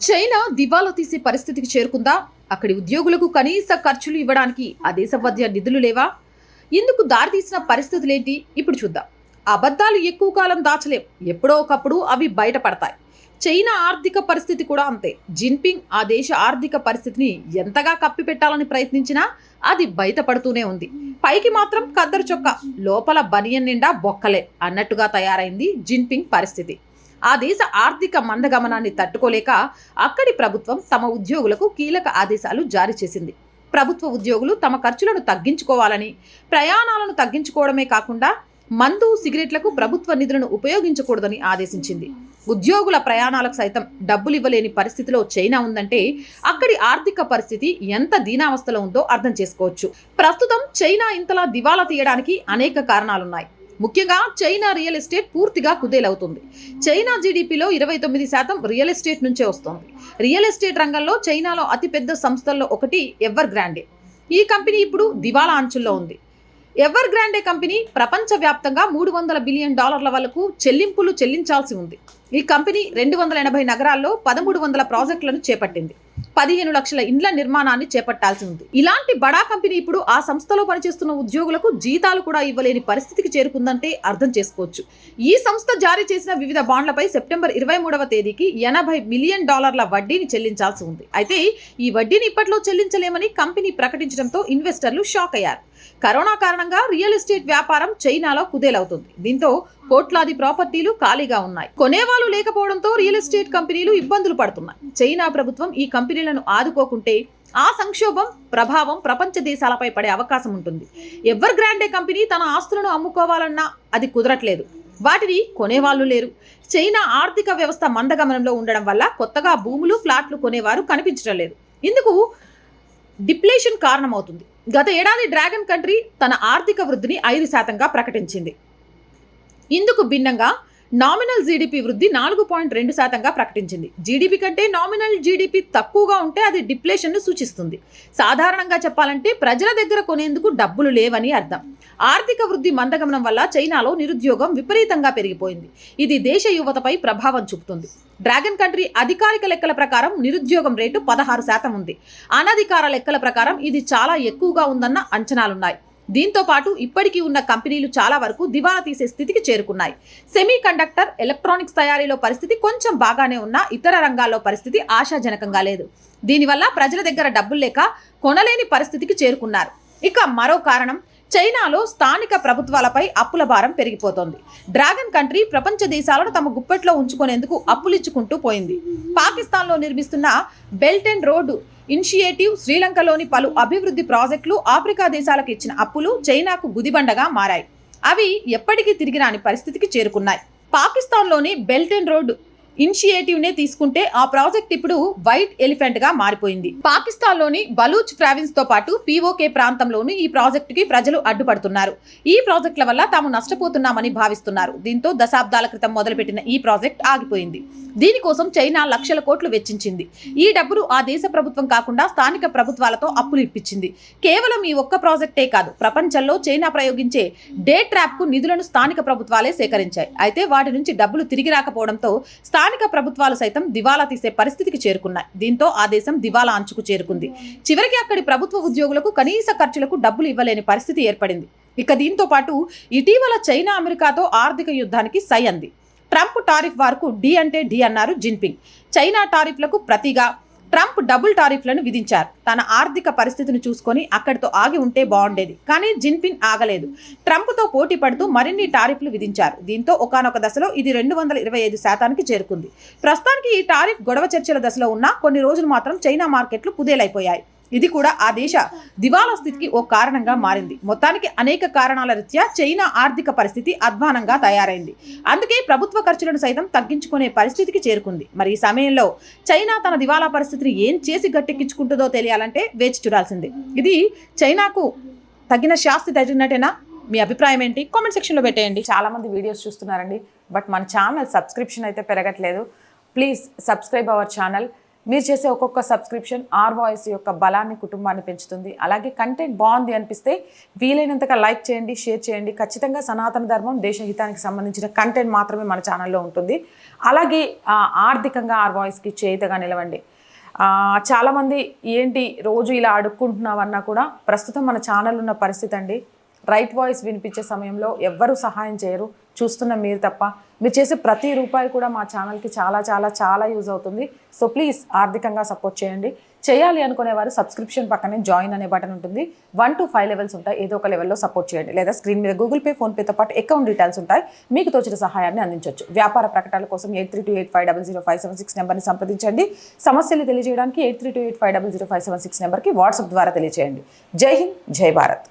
China దివాలా తీసే పరిస్థితికి చేరుకుందా? అక్కడి ఉద్యోగులకు కనీస ఖర్చులు ఇవ్వడానికి ఆ దేశం మధ్య నిధులు లేవా? ఇందుకు దారితీసిన పరిస్థితులేంటి? ఇప్పుడు చూద్దాం. అబద్ధాలు ఎక్కువ కాలం దాచలేం. ఎప్పుడో ఒకప్పుడు అవి బయటపడతాయి. చైనా ఆర్థిక పరిస్థితి కూడా అంతే. జిన్పింగ్ ఆ దేశ ఆర్థిక పరిస్థితిని ఎంతగా కప్పిపెట్టాలని ప్రయత్నించినా అది బయటపడుతూనే ఉంది. పైకి మాత్రం కద్దరు చొక్క. లోపల బనియన్ నిండా బొక్కలే అన్నట్టుగా తయారైంది జిన్పింగ్ పరిస్థితి. ఆ దేశ ఆర్థిక మందగమనాన్ని తట్టుకోలేక అక్కడి ప్రభుత్వం తమ ఉద్యోగులకు కీలక ఆదేశాలు జారీ చేసింది. ప్రభుత్వ ఉద్యోగులు తమ ఖర్చులను తగ్గించుకోవాలని ప్రయాణాలను తగ్గించుకోవడమే కాకుండా మందు సిగరెట్లకు ప్రభుత్వ నిధులను ఉపయోగించకూడదని ఆదేశించింది. ఉద్యోగుల ప్రయాణాలకు సైతం డబ్బులు ఇవ్వలేని పరిస్థితిలో చైనా ఉందంటే అక్కడి ఆర్థిక పరిస్థితి ఎంత దీనావస్థలో ఉందో అర్థం చేసుకోవచ్చు. ప్రస్తుతం చైనా ఇంతలా దివాలా తీయడానికి అనేక కారణాలున్నాయి. ముఖ్యంగా చైనా రియల్ ఎస్టేట్ పూర్తిగా కుదేలవుతుంది. చైనా జీడిపిలో ఇరవై తొమ్మిది శాతం రియల్ ఎస్టేట్ నుంచే వస్తుంది. రియల్ ఎస్టేట్ రంగంలో చైనాలో అతిపెద్ద సంస్థల్లో ఒకటి ఎవర్ గ్రాండే. ఈ కంపెనీ ఇప్పుడు దివాలా అంచుల్లో ఉంది. ఎవర్ గ్రాండే కంపెనీ ప్రపంచవ్యాప్తంగా మూడు వందల బిలియన్ డాలర్ల వరకు చెల్లింపులు చెల్లించాల్సి ఉంది. ఈ కంపెనీ రెండు వందల ఎనభై నగరాల్లో పదమూడు వందల ప్రాజెక్టులను చేపట్టింది. పదిహేను లక్షల ఇండ్ల నిర్మాణాన్ని చేపట్టాల్సి ఉంది. ఇలాంటి బడా కంపెనీ ఇప్పుడు ఆ సంస్థలో పనిచేస్తున్న ఉద్యోగులకు జీతాలు కూడా ఇవ్వలేని పరిస్థితికి చేరుకుందంటే అర్థం చేసుకోవచ్చు. ఈ సంస్థ జారీ చేసిన వివిధ బాండ్లపై సెప్టెంబర్ ఇరవై మూడవ తేదీకి ఎనభై మిలియన్ డాలర్ల వడ్డీని చెల్లించాల్సి ఉంది. అయితే ఈ వడ్డీని ఇప్పట్లో చెల్లించలేమని కంపెనీ ప్రకటించడంతో ఇన్వెస్టర్లు షాక్ అయ్యారు. కరోనా కారణంగా రియల్ ఎస్టేట్ వ్యాపారం చైనాలో కుదేలవుతుంది. దీంతో కోట్లాది ప్రాపర్టీలు ఖాళీగా ఉన్నాయి. కొనేవాళ్ళు లేకపోవడంతో రియల్ ఎస్టేట్ కంపెనీలు ఇబ్బందులు పడుతున్నాయి. చైనా ప్రభుత్వం ఈ కంపెనీలను ఆదుకోకుంటే ఆ సంక్షోభం ప్రభావం ప్రపంచ దేశాలపై పడే అవకాశం ఉంటుంది. ఎవర్ గ్రాండే కంపెనీ తన ఆస్తులను అమ్ముకోవాలన్నా అది కుదరట్లేదు. వాటిని కొనేవాళ్ళు లేరు. చైనా ఆర్థిక వ్యవస్థ మందగమనంలో ఉండడం వల్ల కొత్తగా భూములు ఫ్లాట్లు కొనేవారు కనిపించడం లేదు. ఇందుకు డిప్లేషన్ కారణమవుతుంది. గత ఏడాది డ్రాగన్ కంట్రీ తన ఆర్థిక వృద్ధిని ఐదు శాతంగా ప్రకటించింది. ఇందుకు భిన్నంగా నామినల్ జీడిపి వృద్ధి నాలుగు పాయింట్ రెండు శాతంగా ప్రకటించింది. జీడిపి కంటే నామినల్ జీడిపి తక్కువగా ఉంటే అది డిప్లేషన్ను సూచిస్తుంది. సాధారణంగా చెప్పాలంటే ప్రజల దగ్గర కొనేందుకు డబ్బులు లేవని అర్థం. ఆర్థిక వృద్ధి మందగమనం వల్ల చైనాలో నిరుద్యోగం విపరీతంగా పెరిగిపోయింది. ఇది దేశ యువతపై ప్రభావం చూపుతుంది. డ్రాగన్ కంట్రీ అధికారిక లెక్కల ప్రకారం నిరుద్యోగం రేటు పదహారు శాతం ఉంది. అనధికార లెక్కల ప్రకారం ఇది చాలా ఎక్కువగా ఉందన్న అంచనాలున్నాయి. దీంతో పాటు ఇప్పటికీ ఉన్న కంపెనీలు చాలా వరకు దివాలా తీసే స్థితికి చేరుకున్నాయి. సెమీ కండక్టర్ ఎలక్ట్రానిక్స్ తయారీలో పరిస్థితి కొంచెం బాగానే ఉన్నా ఇతర రంగాల్లో పరిస్థితి ఆశాజనకంగా లేదు. దీనివల్ల ప్రజల దగ్గర డబ్బులు లేక కొనలేని పరిస్థితికి చేరుకున్నారు. ఇక మరో కారణం చైనాలో స్థానిక ప్రభుత్వాలపై అప్పుల భారం పెరిగిపోతోంది. డ్రాగన్ కంట్రీ ప్రపంచ దేశాలను తమ గుప్పెట్లో ఉంచుకునేందుకు అప్పులిచ్చుకుంటూ పోయింది. పాకిస్తాన్లో నిర్మిస్తున్న బెల్ట్ అండ్ రోడ్డు ఇనిషియేటివ్ శ్రీలంకలోని పలు అభివృద్ధి ప్రాజెక్టులు ఆఫ్రికా దేశాలకు ఇచ్చిన అప్పులు చైనాకు గుదిబండగా మారాయి. అవి ఎప్పటికీ తిరిగి రాని పరిస్థితికి చేరుకున్నాయి. పాకిస్తాన్లోని బెల్ట్ అండ్ రోడ్ ఇనిషియేటివ్ నే తీసుకుంటే ఆ ప్రాజెక్ట్ ఇప్పుడు వైట్ ఎలిఫెంట్గా మారిపోయింది. పాకిస్తాన్లోని బలూచ్ ప్రావిన్స్తో పాటు పీఓకే ప్రాంతంలోనూ ఈ ప్రాజెక్టుకి ప్రజలు అడ్డుపడుతున్నారు. ఈ ప్రాజెక్టుల వల్ల తాము నష్టపోతున్నామని భావిస్తున్నారు. దీంతో దశాబ్దాల క్రితం మొదలుపెట్టిన ఈ ప్రాజెక్ట్ ఆగిపోయింది. దీనికోసం చైనా లక్షల కోట్లు వెచ్చించింది. ఈ డబ్బులు ఆ దేశ ప్రభుత్వం కాకుండా స్థానిక ప్రభుత్వాలతో అప్పులు ఇప్పించింది. కేవలం ఈ ఒక్క ప్రాజెక్టే కాదు ప్రపంచంలో చైనా ప్రయోగించే డే ట్రాప్కు నిధులను స్థానిక ప్రభుత్వాలే సేకరించాయి. అయితే వాటి నుంచి డబ్బులు తిరిగి రాకపోవడంతో స్థానిక స్థానిక ప్రభుత్వాలు సైతం దివాలా తీసే పరిస్థితికి చేరుకున్నాయి. దీంతో ఆ దేశం దివాలా అంచుకు చేరుకుంది. చివరికి అక్కడి ప్రభుత్వ ఉద్యోగులకు కనీస ఖర్చులకు డబ్బులు ఇవ్వలేని పరిస్థితి ఏర్పడింది. ఇక దీంతో పాటు ఇటీవల చైనా అమెరికాతో ఆర్థిక యుద్ధానికి సై అంది. ట్రంప్ టారిఫ్ వార్కు డి అంటే డి అన్నారు జిన్పింగ్. చైనా టారిఫ్లకు ప్రతిగా ట్రంప్ డబుల్ టారిఫ్లను విధించారు. తన ఆర్థిక పరిస్థితిని చూసుకొని అక్కడితో ఆగి ఉంటే బాగుండేది. కానీ జిన్పిన్ ఆగలేదు. ట్రంప్తో పోటీ పడుతూ మరిన్ని టారిఫ్లు విధించారు. దీంతో ఒకనొక దశలో ఇది రెండు వందల ఇరవై ఐదు శాతానికి చేరుకుంది. ప్రస్తుతానికి ఈ టారిఫ్ గొడవ చర్చల దశలో ఉన్న కొన్ని రోజులు మాత్రం చైనా మార్కెట్లు కుదేలైపోయాయి. ఇది కూడా ఆ దేశ దివాలా స్థితికి ఓ కారణంగా మారింది. మొత్తానికి అనేక కారణాల రీత్యా చైనా ఆర్థిక పరిస్థితి అధ్వానంగా తయారైంది. అందుకే ప్రభుత్వ ఖర్చులను సైతం తగ్గించుకునే పరిస్థితికి చేరుకుంది. మరి ఈ సమయంలో చైనా తన దివాలా పరిస్థితిని ఏం చేసి గట్టెక్కించుకుంటుందో తెలియాలంటే వేచి చూడాల్సిందే. ఇది చైనాకు తగిన శాస్తి తగినట్టేనా? మీ అభిప్రాయం ఏంటి? కామెంట్ సెక్షన్లో పెట్టేయండి. చాలామంది వీడియోస్ చూస్తున్నారండి. బట్ మన ఛానల్ సబ్స్క్రిప్షన్ అయితే పెరగట్లేదు. Please subscribe our channel. మీరు చేసే ఒక్కొక్క సబ్స్క్రిప్షన్ ఆర్ వాయిస్ యొక్క బలాన్ని కుటుంబాన్ని పెంచుతుంది. అలాగే కంటెంట్ బాగుంది అనిపిస్తే వీలైనంతగా లైక్ చేయండి షేర్ చేయండి. ఖచ్చితంగా సనాతన ధర్మం దేశహితానికి సంబంధించిన కంటెంట్ మాత్రమే మన ఛానల్లో ఉంటుంది. అలాగే ఆర్థికంగా ఆర్ వాయిస్కి చేతగా నిలవండి. చాలామంది ఏంటి రోజు ఇలా అడుక్కుంటున్నామన్నా కూడా ప్రస్తుతం మన ఛానల్ ఉన్న పరిస్థితి అండి. రైట్ వాయిస్ వినిపించే సమయంలో ఎవ్వరూ సహాయం చేయరు. చూస్తున్న మీరు తప్ప. మీరు చేసే ప్రతి రూపాయి కూడా మా ఛానల్కి చాలా చాలా చాలా యూజ్ అవుతుంది. సో ప్లీజ్ ఆర్థికంగా సపోర్ట్ చేయండి. చేయాలి అనుకునేవారు సబ్స్క్రిప్షన్ పక్కనే జాయిన్ అనే బటన్ ఉంటుంది. వన్ టు ఫైవ్ లెవెల్స్ ఉంటాయి. ఏదో ఒక లెవెల్లో సపోర్ట్ చేయండి. లేదా స్క్రీన్ మీద గూగుల్ పే ఫోన్పేతో పాటు అకౌంట్ డీటెయిల్స్ ఉంటాయి. మీకు తోచిన సహాయాన్ని అందించవచ్చు వ్యాపార ప్రకటనల కోసం eight three two eight five double zero five seven six నెంబర్ని సంప్రదించండి. సమస్యలు తెలియజేయడానికి eight three two eight five double zero five seven six నెంబర్కి వాట్సాప్ ద్వారా తెలియజేయండి జై హింద్ జై భారత్.